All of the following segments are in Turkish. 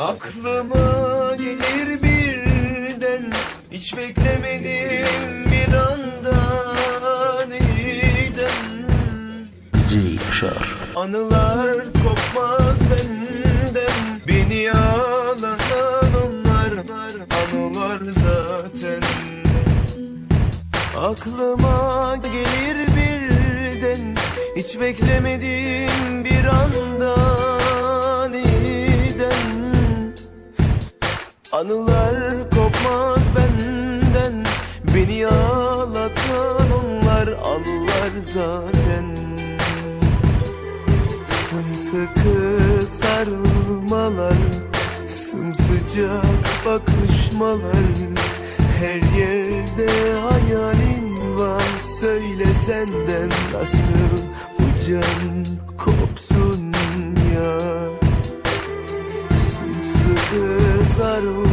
Aklıma gelir birden Hiç beklemedim bir anda DJ Yaşar. Anılar kopmaz benden Beni ağlatan onlar Anılar zaten. Aklıma gelir birden Hiç beklemedim bir anda Anılar kopmaz benden Beni ağlatan onlar Anılar zaten. Sımsıkı sarılmalar Sımsıcak bakışmalar Her yerde hayalin var Söyle senden nasıl bu can kopsun ya? Sımsıkı sarılmalar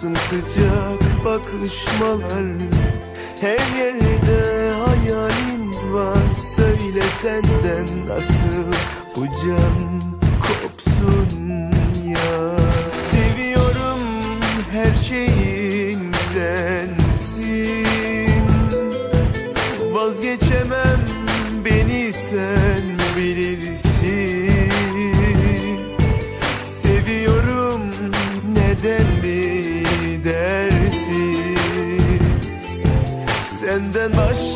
Sımsıcak bakışmalar. Her yerde hayalin var Söyle senden nasıl bu can kopsun ya. Seviyorum her şeyin sensin. Vazgeçemem beni sen Senden başka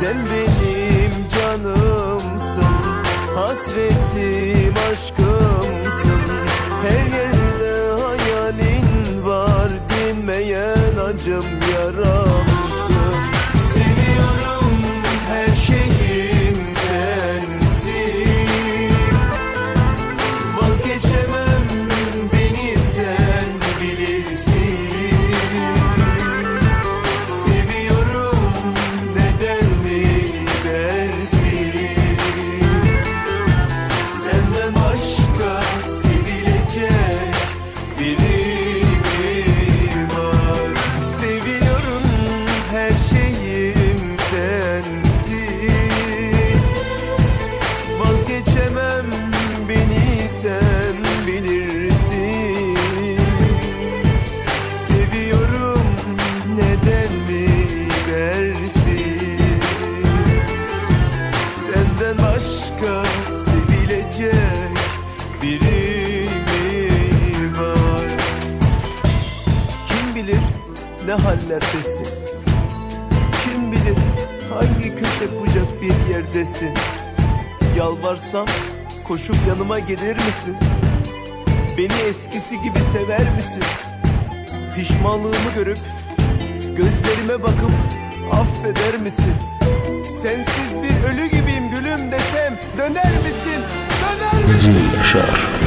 Sen benim canımsın Hasretim aşkımsın. Her yerde başka sevilecek biri mi var Kim bilir ne hallerdesin Kim bilir hangi köşe bucak bir yerdesin Yalvarsam koşup yanıma gelir misin? Beni eskisi gibi sever misin? Pişmanlığımı görüp gözlerime bakıp affeder misin? Sensiz bir ölü gibiyim gülüm desem döner misin? Döner misin? Yaşar